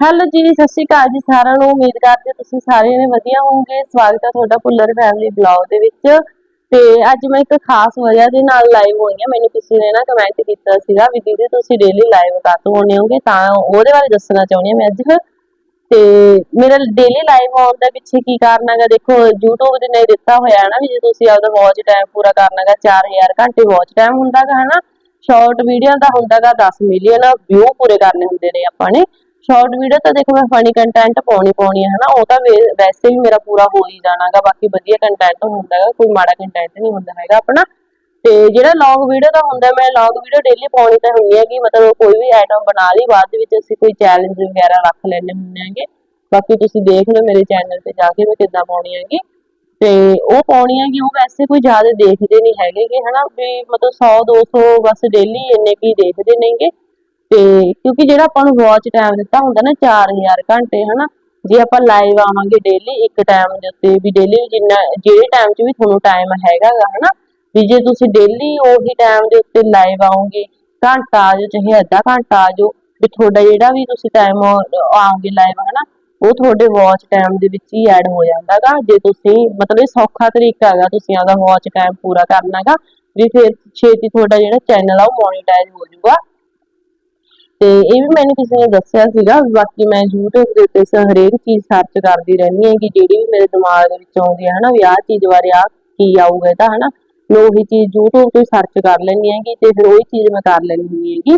Hello ਜੀ, ਸਤਿ ਸ਼੍ਰੀ ਅਕਾਲ ਜੀ ਸਾਰਿਆਂ ਨੂੰ। ਉਮੀਦ ਕਰਦੇ ਤੁਸੀਂ ਸਾਰੇ ਨੇ ਵਧੀਆ ਹੋਵੋਗੇ। ਸਵਾਗਤ ਹੈ ਤੁਹਾਡਾ ਭੁੱਲਰ ਫੈਮਿਲੀ ਬਲੌਗ ਦੇ ਵਿੱਚ। ਤੇ ਅੱਜ ਮੈਂ ਇੱਕ ਖਾਸ ਵਜ੍ਹਾ ਦੇ ਨਾਲ ਲਾਈਵ ਹੋਈ ਹਾਂ। ਮੈਨੂੰ ਕਿਸੇ ਨੇ ਨਾ ਕਮੈਂਟ ਕੀਤਾ ਸੀਗਾ ਵੀ ਦੀਦੀ ਤੁਸੀਂ ਡੇਲੀ ਲਾਈਵ ਕਾਤੋਂ ਆਉਂਦੇ ਹੋਗੇ? ਤਾਂ ਉਹਦੇ ਬਾਰੇ ਦੱਸਣਾ ਚਾਹੁੰਦੀ ਹਾਂ ਮੈਂ ਅੱਜ। ਤੇ ਮੇਰਾ ਡੇਲੀ ਲਾਈਵ ਆਉਣ ਦਾ ਪਿੱਛੇ ਕੀ ਕਾਰਨ ਹੈਗਾ? ਦੇਖੋ, YouTube ਦੇ ਨੇ ਦਿੱਤਾ ਹੋਇਆ ਹੈ ਨਾ ਵੀ ਜੇ ਤੁਸੀਂ ਆਪਦਾ ਵਾਚ ਟਾਈਮ ਪੂਰਾ ਕਰਨਾ ਹੈਗਾ 4000 ਘੰਟੇ ਵਾਚ ਟਾਈਮ ਹੁੰਦਾਗਾ, ਹਨਾ? ਸ਼ਾਰਟ ਵੀਡੀਓ ਦਾ ਹੁੰਦਾ ਹੁੰਦਾਗਾ 10 ਮਿਲੀਅਨ ਵਿਊ ਪੂਰੇ ਕਰਨੇ ਹੁੰਦੇ ਨੇ ਆਪਾਂ ਨੇ। ਸ਼ਾਰਟ ਵੀਡੀਓ ਤਾਂ ਦੇਖੋ ਮੈਂ ਫਨੀ ਕੰਟੈਂਟ ਪਾਉਣੀ ਪਾਉਣੀ ਹੈ ਹਨਾ, ਉਹ ਤਾਂ ਵੈਸੇ ਵੀ ਮੇਰਾ ਪੂਰਾ ਹੋ ਹੀ ਜਾਣਾਗਾ, ਬਾਕੀ ਵਧੀਆ ਕੰਟੈਂਟ ਹੁੰਦਾਗਾ ਕੋਈ ਮਾੜਾ ਕੰਟੈਂਟ ਨਹੀਂ ਹੁੰਦਾ ਹੈਗਾ ਆਪਣਾ। ਤੇ ਜਿਹੜਾ ਲੌਂਗ ਵੀਡੀਓ ਦਾ ਹੁੰਦਾ, ਮੈਂ ਲੌਂਗ ਵੀਡੀਓ ਡੇਲੀ ਪਾਉਣੀ ਤਾਂ ਹੁੰਦੀ ਹੈ ਕਿ ਮਤਲਬ ਕੋਈ ਵੀ ਆਈਟਮ ਬਣਾ ਲਈ, ਬਾਅਦ ਦੇ ਵਿੱਚ ਅਸੀਂ ਕੋਈ ਚੈਲੰਜ ਵਗੈਰਾ ਰੱਖ ਲੈਣੇ ਹੁੰਦੇ ਹੈਗੇ। ਬਾਕੀ ਤੁਸੀਂ ਦੇਖ ਲਓ ਮੇਰੇ ਚੈਨਲ ਤੇ ਜਾ ਕੇ ਮੈਂ ਕਿੱਦਾਂ ਪਾਉਣੀ ਹੈਗੀ। ਤੇ ਉਹ ਪਾਉਣੀ ਹੈਗੀ, ਉਹ ਵੈਸੇ ਕੋਈ ਜ਼ਿਆਦਾ ਦੇਖਦੇ ਨਹੀਂ ਹੈਗੇ ਕਿ ਹਨਾ, ਵੀ ਮਤਲਬ 100 200 ਬਸ ਡੇਲੀ ਇੰਨੇ ਕੀ ਦੇਖਦੇ ਨੇਗੇ। ਤੇ ਕਿਉਂਕਿ ਜਿਹੜਾ ਆਪਾਂ ਨੂੰ ਵਾਚ ਟਾਈਮ ਦਿੱਤਾ ਹੁੰਦਾ ਨਾ 4000 ਘੰਟੇ, ਹਨਾ, ਜੇ ਆਪਾਂ ਲਾਈਵ ਆਵਾਂਗੇ ਡੇਲੀ ਇੱਕ ਟਾਈਮ ਦੇ ਉੱਤੇ ਵੀ ਡੇਲੀ ਜਿੰਨਾ ਜਿਹੜੇ ਟਾਈਮ 'ਚ ਵੀ ਤੁਹਾਨੂੰ ਟਾਈਮ ਹੈਗਾਗਾ, ਹਨਾ, ਵੀ ਜੇ ਤੁਸੀਂ ਡੇਲੀ ਉਹੀ ਟਾਈਮ ਦੇ ਉੱਤੇ ਲਾਈਵ ਆਓਗੇ, ਘੰਟਾ ਆ ਚਾਹੇ ਅੱਧਾ ਘੰਟਾ ਆ ਵੀ ਤੁਹਾਡਾ ਜਿਹੜਾ ਵੀ ਤੁਸੀਂ ਟਾਈਮ ਆਓਗੇ ਲਾਈਵ ਹਨਾ, ਉਹ ਤੁਹਾਡੇ ਵਾਚ ਟਾਈਮ ਦੇ ਵਿੱਚ ਹੀ ਐਡ ਹੋ ਜਾਂਦਾਗਾ, ਜੇ ਤੁਸੀਂ, ਮਤਲਬ ਇਹ ਸੌਖਾ ਤਰੀਕਾ ਹੈਗਾ ਤੁਸੀਂ ਆਪਦਾ ਵਾਚ ਟਾਈਮ ਪੂਰਾ ਕਰਨਾਗਾ, ਵੀ ਫਿਰ ਛੇਤੀ ਤੁਹਾਡਾ ਜਿਹੜਾ ਚੈਨਲ ਆ ਉਹ ਮੋਨੀਟਾਈਜ਼ ਹੋ ਜਾਊਗਾ। ਤੇ ਇਹ ਵੀ ਮੈਨੂੰ ਕਿਸੇ ਨੇ ਦੱਸਿਆ ਸੀਗਾ ਬਾਕੀ ਮੈਂ YouTube ਦੇ ਉੱਤੇ ਹਰੇਕ ਚੀਜ਼ ਸਰਚ ਕਰਦੀ ਰਹਿੰਦੀ ਹਾਂ ਕਿ ਜਿਹੜੀ ਵੀ ਮੇਰੇ ਦਿਮਾਗ ਦੇ ਵਿੱਚ ਆਉਂਦੀ ਹੈ ਹਨਾ, ਵੀ ਆਹ ਚੀਜ਼ ਬਾਰੇ ਆ ਕੀ ਆਊਗਾ ਇਹਦਾ ਹਨਾ, ਮੈਂ ਉਹੀ ਚੀਜ਼ YouTube ਤੋਂ ਸਰਚ ਕਰ ਲੈਂਦੀ ਹੈਗੀ ਤੇ ਫਿਰ ਉਹੀ ਚੀਜ਼ ਮੈਂ ਕਰ ਲੈਂਦੀ ਹੁੰਦੀ ਹੈਗੀ।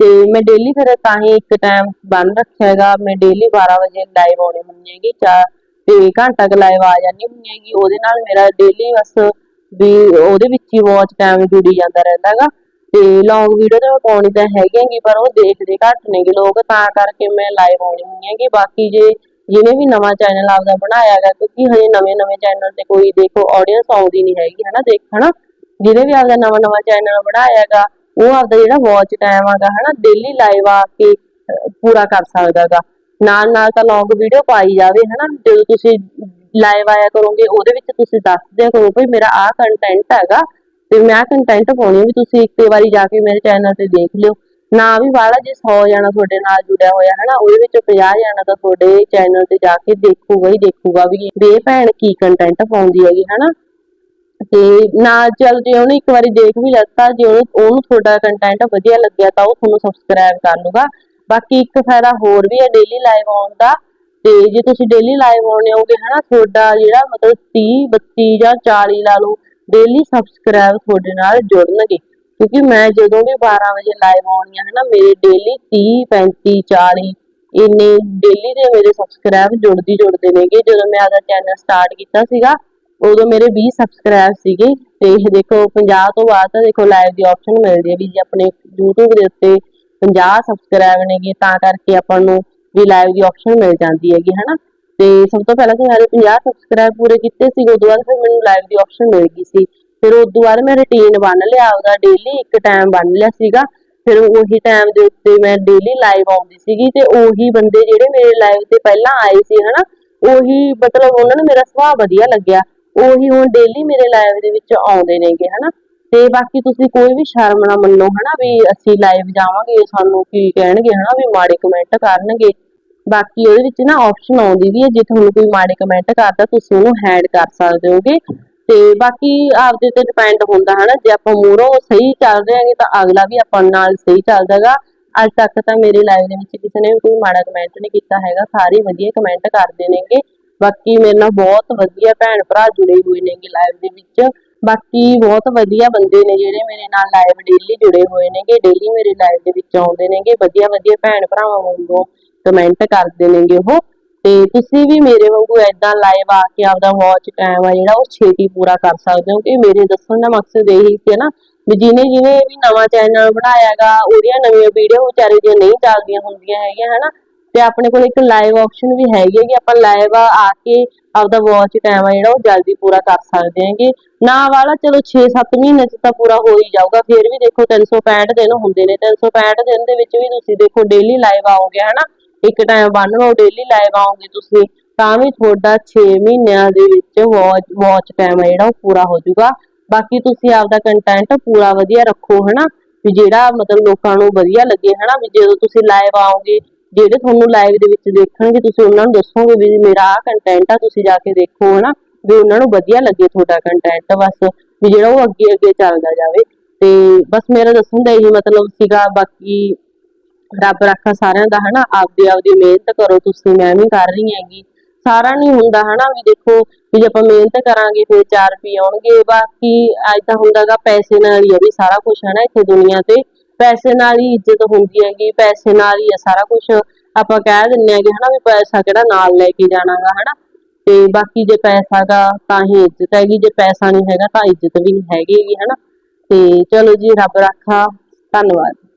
ਤੇ ਮੈਂ ਡੇਲੀ ਫਿਰ ਤਾਂ ਹੀ ਇੱਕ ਟਾਈਮ ਬੰਨ ਰੱਖਿਆ ਹੈਗਾ, ਮੈਂ ਡੇਲੀ 12 ਵਜੇ ਲਾਈਵ ਆਉਣੀ ਹੁੰਦੀ ਹੈਗੀ ਚਾ ਤੇ ਘੰਟਾ ਕੁ ਲਾਈਵ ਆ ਜਾਂਦੀ ਹੁੰਦੀ ਹੈਗੀ, ਉਹਦੇ ਨਾਲ ਮੇਰਾ ਡੇਲੀ ਬਸ ਵੀ ਉਹਦੇ ਵਿੱਚ ਹੀ ਵਾਚ ਟਾਈਮ ਜੁੜੀ ਜਾਂਦਾ ਰਹਿੰਦਾ ਹੈਗਾ। ਤੇ ਲੌਂਗ ਵੀਡੀਓ ਤਾਂ ਮੈਂ ਪਾਉਣੀ ਤਾਂ ਹੈਗੀ ਪਰ ਉਹ ਦੇਖਦੇ ਘੱਟ ਨੇਗੇ ਲੋਕ, ਤਾਂ ਕਰਕੇ ਮੈਂ ਲਾਈਵ ਆਉਣੀ ਹੁੰਦੀ ਹੈਗੀ। ਬਾਕੀ ਜੇ ਜਿਹਨੇ ਵੀ ਨਵਾਂ ਚੈਨਲ ਆਪਦਾ ਬਣਾਇਆ ਕਿਉਂਕਿ ਹਜੇ ਨਵੇਂ ਨਵੇਂ ਚੈਨਲ ਤੇ ਕੋਈ ਦੇਖੋ ਆਡੀਅנס ਆਉਂਦੀ ਨਹੀਂ ਹੈਗੀ, ਹਨਾ, ਦੇਖਣ। ਜਿਹਨੇ ਵੀ ਆਪਦਾ ਨਵਾਂ ਨਵਾਂ ਚੈਨਲ ਬਣਾਇਆ ਉਹ ਆਪਦਾ ਜਿਹੜਾ ਵਾਚ ਟਾਈਮ ਹੈਗਾ, ਹਨਾ ਡੇਲੀ ਲਾਈਵ ਆ ਕੇ ਪੂਰਾ ਕਰ ਸਕਦਾ ਨਾਲ ਨਾਲ ਤਾਂ ਲੌਂਗ ਵੀਡੀਓ ਪਾਈ ਜਾਵੇ, ਹਨਾ, ਜਦੋਂ ਤੁਸੀਂ ਲਾਈਵ ਆਇਆ ਕਰੋਗੇ, ਉਹਦੇ ਵਿੱਚ ਤੁਸੀਂ ਦੱਸ ਦਿਆ ਕਰੋ ਭਈ ਮੇਰਾ ਆਹ ਕੰਟੈਂਟ ਹੈਗਾ ਤੇ ਮੈਂ ਕੰਟੈਂਟ ਪਾਉਣੀ ਵੀ ਤੁਸੀਂ ਇੱਕ ਵਾਰੀ ਜਾ ਕੇ ਮੇਰੇ ਚੈਨਲ ਤੇ ਦੇਖ ਲਿਓ। ਨਾ ਵੀ ਵਾਲਾ ਜੇ 100 ਜਣਾ ਤੁਹਾਡੇ ਨਾਲ ਜੁੜਿਆ ਹੋਇਆ ਹੈ ਨਾ ਉਹਦੇ ਵਿੱਚ 50 ਜਣਾ ਤਾਂ ਤੁਹਾਡੇ ਚੈਨਲ ਤੇ ਜਾ ਕੇ ਦੇਖੂਗਾ ਹੀ ਦੇਖੂਗਾ ਵੀ ਇਹ ਭੈਣ ਕੀ ਕੰਟੈਂਟ ਪਾਉਂਦੀ ਹੈਗੀ, ਹਨਾ। ਤੇ ਨਾ ਚੱਲ ਜੇ ਉਹਨੇ ਇੱਕ ਵਾਰੀ ਦੇਖ ਵੀ ਲੱਤਾ, ਜੇ ਉਹਨੂੰ ਤੁਹਾਡਾ ਕੰਟੈਂਟ ਵਧੀਆ ਲੱਗਿਆ ਤਾਂ ਉਹ ਤੁਹਾਨੂੰ ਸਬਸਕ੍ਰਾਈਬ ਕਰ ਲੂਗਾ। ਬਾਕੀ ਇੱਕ ਫਾਇਦਾ ਹੋਰ ਵੀ ਹੈ ਡੇਲੀ ਲਾਈਵ ਆਉਣ ਦਾ, ਤੇ ਜੇ ਤੁਸੀਂ ਡੇਲੀ ਲਾਈਵ ਆਉਣੇ ਹੋਗੇ, ਹਨਾ, ਤੁਹਾਡਾ ਜਿਹੜਾ ਮਤਲਬ 30 32 ਜਾਂ 40 ਲਾ ਲਓ ਡੇਲੀ ਸਬਸਕ੍ਰਾਈਬ ਤੁਹਾਡੇ ਨਾਲ ਜੁੜਨਗੇ। ਕਿਉਂਕਿ ਮੈਂ ਜਦੋਂ ਵੀ 12 ਵਜੇ ਲਾਈਵ ਆਉਣੀ ਆ, ਹਨਾ, ਮੇਰੇ ਡੇਲੀ 30 35 40 ਇੰਨੇ ਡੇਲੀ ਦੇ ਮੇਰੇ ਸਬਸਕ੍ਰਾਈਬ ਜੁੜਦੀ ਜੁੜਦੇ ਨੇਗੇ। ਜਦੋਂ ਮੈਂ ਆਪਦਾ ਚੈਨਲ ਸਟਾਰਟ ਕੀਤਾ ਸੀਗਾ, ਉਦੋਂ ਮੇਰੇ 20 ਸਬਸਕ੍ਰਾਈਬ ਸੀਗੇ। ਤੇ ਇਹ ਦੇਖੋ 50 ਤੋਂ ਬਾਅਦ ਤਾਂ ਦੇਖੋ ਲਾਈਵ ਦੀ ਆਪਸ਼ਨ ਮਿਲਦੀ ਹੈ ਵੀ ਜੇ, ਆਪਣੇ YouTube ਦੇ ਉੱਤੇ 50 ਸਬਸਕ੍ਰਾਈਬ ਨੇਗੇ, ਤਾਂ ਕਰਕੇ ਆਪਾਂ ਨੂੰ ਵੀ ਲਾਈਵ ਦੀ ਆਪਸ਼ਨ ਮਿਲ ਜਾਂਦੀ ਹੈਗੀ, ਹਨਾ। ਤੇ ਸਭ ਤੋਂ ਪਹਿਲਾਂ ਤਾਂ ਮੇਰੇ 50 ਸਬਸਕ੍ਰਾਈਬ ਪੂਰੇ ਕੀਤੇ ਸੀ, ਉਦੋਂ ਬਾਅਦ ਫਿਰ ਮੈਨੂੰ ਲਾਈਵ ਦੀ ਆਪਸ਼ਨ ਮਿਲ ਗਈ ਸੀ। ਫਿਰ ਉਦੋਂ ਬਾਅਦ ਮੈਂ ਰੁਟੀਨ ਬੰਨ ਲਿਆ, ਉਹਦਾ ਡੇਲੀ ਇੱਕ ਟਾਈਮ ਬੰਨ ਲਿਆ ਸੀਗਾ। ਫਿਰ ਉਹੀ ਟਾਈਮ ਦੇ ਉੱਤੇ ਮੈਂ ਡੇਲੀ ਲਾਈਵ ਆਉਂਦੀ ਸੀਗੀ ਤੇ ਉਹੀ ਬੰਦੇ ਜਿਹੜੇ ਮੇਰੇ ਲਾਈਵ ਤੇ ਪਹਿਲਾਂ ਆਏ ਸੀ, ਹਨਾ, ਉਹੀ ਮਤਲਬ ਉਹਨਾਂ ਨੂੰ ਮੇਰਾ ਸੁਭਾਅ ਵਧੀਆ ਲੱਗਿਆ। ਉਹੀ ਹੁਣ ਡੇਲੀ ਮੇਰੇ ਲਾਈਵ ਦੇ ਵਿੱਚ ਆਉਂਦੇ ਨੇਗੇ, ਹਨਾ। ਤੇ ਬਾਕੀ ਤੁਸੀਂ ਕੋਈ ਵੀ ਸ਼ਰਮ ਨਾ ਮੰਨੋ, ਹਨਾ, ਵੀ ਅਸੀਂ ਲਾਈਵ ਜਾਵਾਂਗੇ, ਸਾਨੂੰ ਕੀ ਕਹਿਣਗੇ, ਹਨਾ, ਵੀ ਮਾੜੇ ਕਮੈਂਟ ਕਰਨਗੇ। ਬਾਕੀ ਉਹਦੇ ਵਿੱਚ ਨਾ ਆਪਸ਼ਨ ਆਉਂਦੀ ਵੀ ਹੈ, ਜੇ ਤੁਹਾਨੂੰ ਕੋਈ ਮਾੜੇ ਕਮੈਂਟ ਕਰਦਾ, ਤੁਸੀਂ ਉਹਨੂੰ ਹੈਡ ਕਰ ਸਕਦੇ ਹੋਗੇ। ਤੇ ਬਾਕੀ ਆਪਦੇ ਤੇ ਡਿਪੈਂਡ ਹੁੰਦਾ ਹਨਾ, ਜੇ ਆਪਾਂ ਮੂਹਰੋਂ ਸਹੀ ਚੱਲ ਰਹੇ ਹਾਂਗੇ ਤਾਂ ਅਗਲਾ ਵੀ ਆਪਾਂ ਨਾਲ ਸਹੀ ਚੱਲਦਾਗਾ। ਅੱਜ ਤੱਕ ਤਾਂ ਮੇਰੇ ਲਾਈਵ ਦੇ ਵਿੱਚ ਕਿਸੇ ਨੇ ਕੋਈ ਮਾੜਾ ਕਮੈਂਟ ਨਹੀਂ ਕੀਤਾ ਹੈਗਾ, ਸਾਰੇ ਵਧੀਆ ਕਮੈਂਟ ਕਰਦੇ ਨੇਗੇ। ਬਾਕੀ ਮੇਰੇ ਨਾਲ ਬਹੁਤ ਵਧੀਆ ਭੈਣ ਭਰਾ ਜੁੜੇ ਹੋਏ ਨੇਗੇ ਲਾਈਵ ਦੇ ਵਿੱਚ। ਬਾਕੀ ਬਹੁਤ ਵਧੀਆ ਬੰਦੇ ਨੇ ਜਿਹੜੇ ਮੇਰੇ ਨਾਲ ਲਾਈਵ ਡੇਲੀ ਜੁੜੇ ਹੋਏ ਨੇਗੇ ਡੇਲੀ ਮੇਰੇ ਲਾਈਵ ਦੇ ਵਿੱਚ ਆਉਂਦੇ ਨੇਗੇ। ਵਧੀਆ ਵਧੀਆ ਭੈਣ ਭਰਾਵਾਂ ਵਾਂਗੂ। ਕਮੈਂਟ ਕਰਦੇ ਨੇਗੇ ਉਹ। ਤੇ ਤੁਸੀਂ ਵੀ ਮੇਰੇ ਵਾਂਗੂ ਐਦਾਂ ਲਾਈਵ ਆ ਕੇ ਆਪਦਾ ਵਾਚ ਟਾਈਮ ਆ ਜਿਹੜਾ ਉਹ ਛੇਤੀ ਪੂਰਾ ਕਰ ਸਕਦੇ ਹੋ। ਕਿ ਮੇਰੇ ਦੱਸਣ ਦਾ ਮਕਸਦ ਇਹੀ ਸੀ ਨਾ ਵੀ ਜਿਹਨੇ ਜਿਹਨੇ ਵੀ ਨਵਾਂ ਚੈਨਲ ਬਣਾਇਆਗਾ ਉਹਦੀਆਂ ਨਵੀਆਂ ਵੀਡੀਓ ਵਿਚਾਰੇ ਦੀਆਂ ਨਹੀਂ ਚੱਲਦੀਆਂ ਹੁੰਦੀਆਂ ਹੈਗੀਆਂ, ਹਨਾ, ਤੇ ਆਪਣੇ ਕੋਲ ਇੱਕ ਲਾਈਵ ਆਪਸ਼ਨ ਵੀ ਹੈਗੀ ਹੈ ਕਿ ਆਪਾਂ ਲਾਈਵ ਆ ਕੇ ਆਪਦਾ ਵਾਚ ਟਾਈਮ ਆ ਜਿਹੜਾ ਉਹ ਜਲਦੀ ਪੂਰਾ ਕਰ ਸਕਦੇ ਹਾਂਗੇ। ਨਾ ਵਾਲਾ ਚਲੋ 6-7 ਮਹੀਨੇ ਚ ਤਾਂ ਪੂਰਾ ਹੋ ਹੀ ਜਾਊਗਾ। ਫਿਰ ਵੀ ਦੇਖੋ 365 ਦਿਨ ਹੁੰਦੇ ਨੇ। 365 ਦਿਨ ਦੇ ਵਿੱਚ ਵੀ ਤੁਸੀਂ ਦੇਖੋ ਡੇਲੀ ਲਾਈਵ ਆਓਗੇ, ਹਨਾ ਇੱਕ ਟਾਈਮ ਬੰਨ ਲਓ ਡੇਲੀ ਲਾਈਵ ਤੁਸੀਂ, ਤਾਂ ਵੀ ਤੁਹਾਡਾ 6 ਮਹੀਨਿਆਂ ਦੇ ਵਿੱਚ ਵਾਚ ਵਾਚ ਟਾਈਮ ਜਿਹੜਾ ਉਹ ਪੂਰਾ ਹੋ ਜਾਊਗਾ। ਬਾਕੀ ਤੁਸੀਂ ਆਪਦਾ ਕੰਟੈਂਟ ਪੂਰਾ ਵਧੀਆ ਰੱਖੋ, ਹਨਾ? ਵੀ ਜਿਹੜਾ ਮਤਲਬ ਲੋਕਾਂ ਨੂੰ ਵਧੀਆ ਲੱਗੇ, ਹਨਾ? ਵੀ ਜਦੋਂ ਤੁਸੀਂ ਲਾਈਵ ਆਓਗੇ, ਜਿਹੜੇ ਤੁਹਾਨੂੰ ਲਾਈਵ ਦੇ ਵਿੱਚ ਦੇਖਣਗੇ, ਤੁਸੀਂ ਉਹਨਾਂ ਨੂੰ ਦੱਸੋਗੇ ਵੀ ਮੇਰਾ ਆਹ ਕੰਟੈਂਟ ਆ, ਤੁਸੀਂ ਜਾ ਕੇ ਦੇਖੋ, ਹਨਾ? ਵੀ ਉਹਨਾਂ ਨੂੰ ਵਧੀਆ ਲੱਗੇ ਤੁਹਾਡਾ ਕੰਟੈਂਟ ਬਸ, ਵੀ ਜਿਹੜਾ ਉਹ ਅੱਗੇ ਅੱਗੇ ਚੱਲਦਾ ਜਾਵੇ। ਤੇ ਬਸ ਮੇਰਾ ਦੱਸਣ ਦਾ ਇਹੀ ਮਤਲਬ ਸੀਗਾ, ਬਾਕੀ ਰੱਬ ਰੱਖਾ ਸਾਰਿਆਂ ਦਾ ਹਨਾ? ਆਪਦੀ ਆਪਦੀ ਮਿਹਨਤ ਕਰੋ ਤੁਸੀਂ ਮੈਂ ਵੀ ਕਰ ਰਹੀ ਹੈਗੀ। ਸਾਰਾ ਨਹੀਂ ਹੁੰਦਾ ਹਨਾ? ਵੀ ਦੇਖੋ ਵੀ ਜੇ ਆਪਾਂ ਮਿਹਨਤ ਕਰਾਂਗੇ ਫਿਰ 4 ਰੁਪਏ ਆਉਣਗੇ। ਬਾਕੀ ਅੱਜ ਤਾਂ ਹੁੰਦਾਗਾ ਪੈਸੇ ਨਾਲ ਹੀ ਆ ਵੀ ਸਾਰਾ ਕੁਝ ਹਨਾ ਇੱਥੇ ਦੁਨੀਆ ਤੇ। ਪੈਸੇ ਨਾਲ ਹੀ ਇੱਜ਼ਤ ਹੁੰਦੀ ਹੈਗੀ ਪੈਸੇ ਨਾਲ ਹੀ ਆ ਸਾਰਾ ਕੁਝ ਆਪਾਂ ਕਹਿ ਦਿੰਨੇ ਆਗੇ ਹਨਾ ਵੀ ਪੈਸਾ ਕਿਹੜਾ ਨਾਲ ਲੈ ਕੇ ਜਾਣਾਗਾ ਹਨਾ? ਤੇ ਬਾਕੀ ਜੇ ਪੈਸਾ ਦਾ ਤਾਂ ਹੀ ਇੱਜ਼ਤ ਹੈਗੀ। ਜੇ ਪੈਸਾ ਨਹੀਂ ਹੈਗਾ ਤਾਂ ਇੱਜ਼ਤ ਵੀ ਨਹੀਂ ਹੈਗੀ ਗੀ, ਹਨਾ? ਤੇ ਚਲੋ ਜੀ ਰੱਬ ਰੱਖਾ। ਧੰਨਵਾਦ।